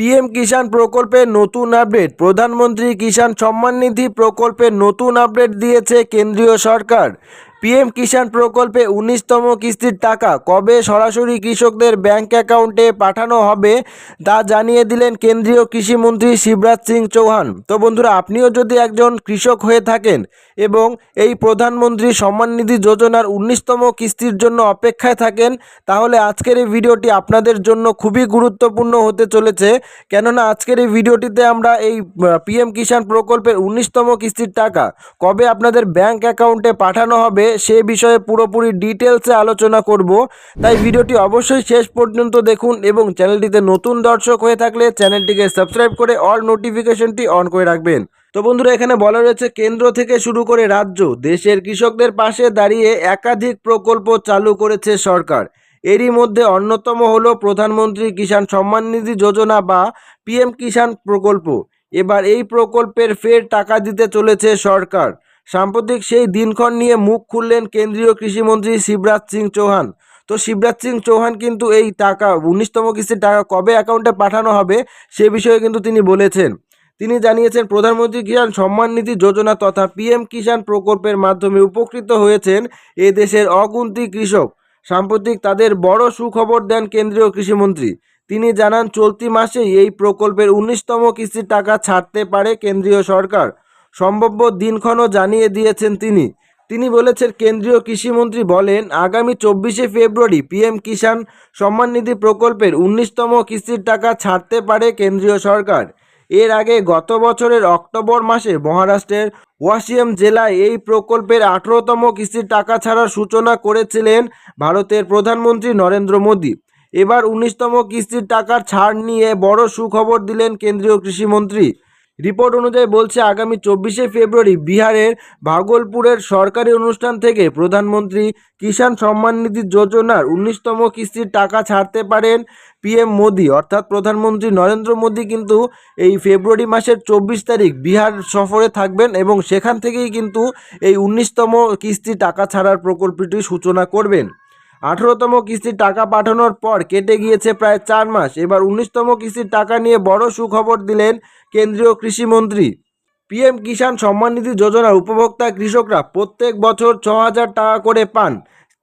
PM কিষাণ প্রকল্পের নতুন update. প্রধানমন্ত্রী কিষাণ সম্মান নিধি প্রকল্পের নতুন আপডেট দিয়েছে কেন্দ্রীয় সরকার। পিএম কিষাণ প্রকল্পে উনিশতম কিস্তির টাকা কবে সরাসরি কৃষকদের ব্যাংক অ্যাকাউন্টে পাঠানো হবে তা জানিয়ে দিলেন কেন্দ্রীয় কৃষিমন্ত্রী শিবরাজ সিং চৌহান। তো বন্ধুরা, আপনিও যদি একজন কৃষক হয়ে থাকেন এবং এই প্রধানমন্ত্রী সম্মান নিধি যোজনার উনিশতম কিস্তির জন্য অপেক্ষায় থাকেন, তাহলে আজকের এই ভিডিওটি আপনাদের জন্য খুবই গুরুত্বপূর্ণ হতে চলেছে। কেননা, আজকের এই ভিডিওটিতে আমরা এই পিএম কিষাণ প্রকল্পের উনিশতম কিস্তির টাকা কবে আপনাদের ব্যাংক অ্যাকাউন্টে পাঠানো হবে সে বিষয়ে পুরোপুরি ডিটেলসে আলোচনা করব। তাই ভিডিওটি অবশ্যই শেষ পর্যন্ত দেখুন এবং চ্যানেলটিতে নতুন দর্শক হয়ে থাকলে চ্যানেলটিকে সাবস্ক্রাইব করে অল নোটিফিকেশনটি অন করে রাখবেন। তো বন্ধুরা, এখানে বলা রয়েছে, কেন্দ্র থেকে শুরু করে রাজ্য, দেশের কৃষকদের পাশে দাঁড়িয়ে একাধিক প্রকল্প চালু করেছে সরকার। এরই মধ্যে অন্যতম হলো প্রধানমন্ত্রী কিষাণ সম্মান নিধি যোজনা বা পিএম কিষাণ প্রকল্প। এবার এই প্রকল্পের ফের টাকা দিতে চলেছে সরকার। সাম্প্রতিক সেই দিনক্ষণ নিয়ে মুখ খুললেন কেন্দ্রীয় কৃষিমন্ত্রী শিবরাজ সিং চৌহান। তো শিবরাজ সিং চৌহান কিন্তু এই টাকা, উনিশতম কিস্তির টাকা কবে অ্যাকাউন্টে পাঠানো হবে সে বিষয়ে কিন্তু তিনি বলেছেন। তিনি জানিয়েছেন, প্রধানমন্ত্রী কিষাণ সম্মান নিধি যোজনা তথা পিএম কিষাণ প্রকল্পের মাধ্যমে উপকৃত হয়েছেন এ দেশের অগুন্তি কৃষক। সাম্প্রতিক তাদের বড় সুখবর দেন কেন্দ্রীয় কৃষিমন্ত্রী। তিনি জানান, চলতি মাসেই এই প্রকল্পের উনিশতম কিস্তির টাকা ছাড়তে পারে কেন্দ্রীয় সরকার। সম্ভাব্য দিনক্ষণও জানিয়ে দিয়েছেন তিনি। তিনি বলেছেন, কেন্দ্রীয় কৃষিমন্ত্রী বলেন, আগামী চব্বিশে ফেব্রুয়ারি পিএম কিষাণ সম্মান নিধি প্রকল্পের উনিশতম কিস্তির টাকা ছাড়তে পারে কেন্দ্রীয় সরকার। এর আগে গত বছরের অক্টোবর মাসে মহারাষ্ট্রের ওয়াসিয়াম জেলায় এই প্রকল্পের আঠেরোতম কিস্তির টাকা ছাড়ার সূচনা করেছিলেন ভারতের প্রধানমন্ত্রী নরেন্দ্র মোদী। এবার উনিশতম কিস্তির টাকার ছাড় নিয়ে বড় সুখবর দিলেন কেন্দ্রীয় কৃষিমন্ত্রী। রিপোর্ট অনুযায়ী বলছে আগামী চব্বিশে ফেব্রুয়ারি বিহারের ভাগলপুরের সরকারি অনুষ্ঠান থেকে প্রধানমন্ত্রী কিষাণ সম্মান নিধি যোজনার উনিশতম কিস্তির টাকা ছাড়তে পারেন পিএম মোদি। অর্থাৎ প্রধানমন্ত্রী নরেন্দ্র মোদী কিন্তু এই ফেব্রুয়ারি মাসের চব্বিশ তারিখ বিহার সফরে থাকবেন এবং সেখান থেকেই কিন্তু এই উনিশতম কিস্তি টাকা ছাড়ার প্রকল্পটির সূচনা করবেন। আঠেরোতম কিস্তির টাকা পাঠানোর পর কেটে গিয়েছে প্রায় চার মাস। এবার উনিশতম কিস্তির টাকা নিয়ে বড় সুখবর দিলেন কেন্দ্রীয় কৃষিমন্ত্রী পিএম কিষাণ সম্মাননিধি যোজনার উপভোক্তা কৃষকরা প্রত্যেক বছর ছ হাজার টাকা করে পান।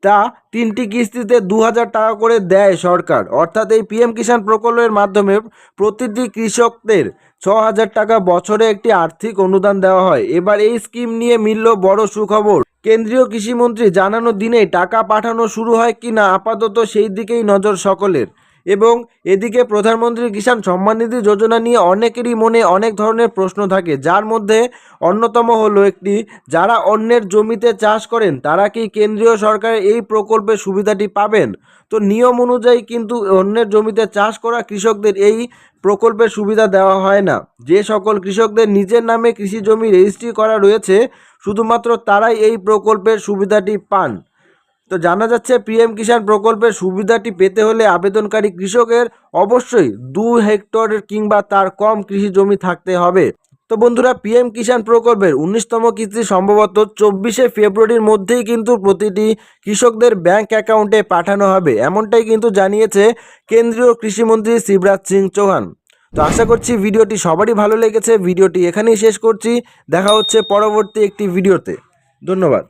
তা তিনটি কিস্তিতে দু হাজার টাকা করে দেয় সরকার। অর্থাৎ এই পিএম কিষাণ প্রকল্পের মাধ্যমে প্রতিটি কৃষকদের ছ হাজার টাকা বছরে একটি আর্থিক অনুদান দেওয়া হয়। এবার এই স্কিম নিয়ে মিলল বড় সুখবর। কেন্দ্রীয় কৃষিমন্ত্রী জানানো দিনে টাকা পাঠানো শুরু হয় কি না আপাতত সেই দিকেই নজর সকলের। এবং এদিকে প্রধানমন্ত্রী কিষাণ সম্মান নিধি যোজনা নিয়ে অনেকেরই মনে অনেক ধরনের প্রশ্ন থাকে। যার মধ্যে অন্যতম হলো একটি, যারা অন্যের জমিতে চাষ করেন, তারা কি কেন্দ্রীয় সরকারের এই প্রকল্পের সুবিধাটি পাবেন? তো নিয়ম অনুযায়ী কিন্তু অন্যের জমিতে চাষ করা কৃষকদের এই প্রকল্পের সুবিধা দেওয়া হয় না। যে সকল কৃষকদের নিজের নামে কৃষি জমি রেজিস্ট্রি করা রয়েছে, শুধুমাত্র তারাই এই প্রকল্পের সুবিধাটি পান। তো জানা যাচ্ছে পিএম কিষাণ প্রকল্পের সুবিধাটি পেতে হলে আবেদনকারী কৃষকের অবশ্যই দু হেক্টর কিংবা তার কম কৃষি জমি থাকতে হবে। তো বন্ধুরা, পিএম কিষাণ প্রকল্পের উনিশতম কিস্তি সম্ভবত চব্বিশে ফেব্রুয়ারির মধ্যেই কিন্তু প্রতিটি কৃষকদের ব্যাংক অ্যাকাউন্টে পাঠানো হবে। এমনটাই কিন্তু জানিয়েছে কেন্দ্রীয় কৃষিমন্ত্রী শিবরাজ সিং চৌহান। তো আশা করছি ভিডিওটি সবারই ভালো লেগেছে। ভিডিওটি এখানেই শেষ করছি। দেখা হচ্ছে পরবর্তী একটি ভিডিওতে। ধন্যবাদ।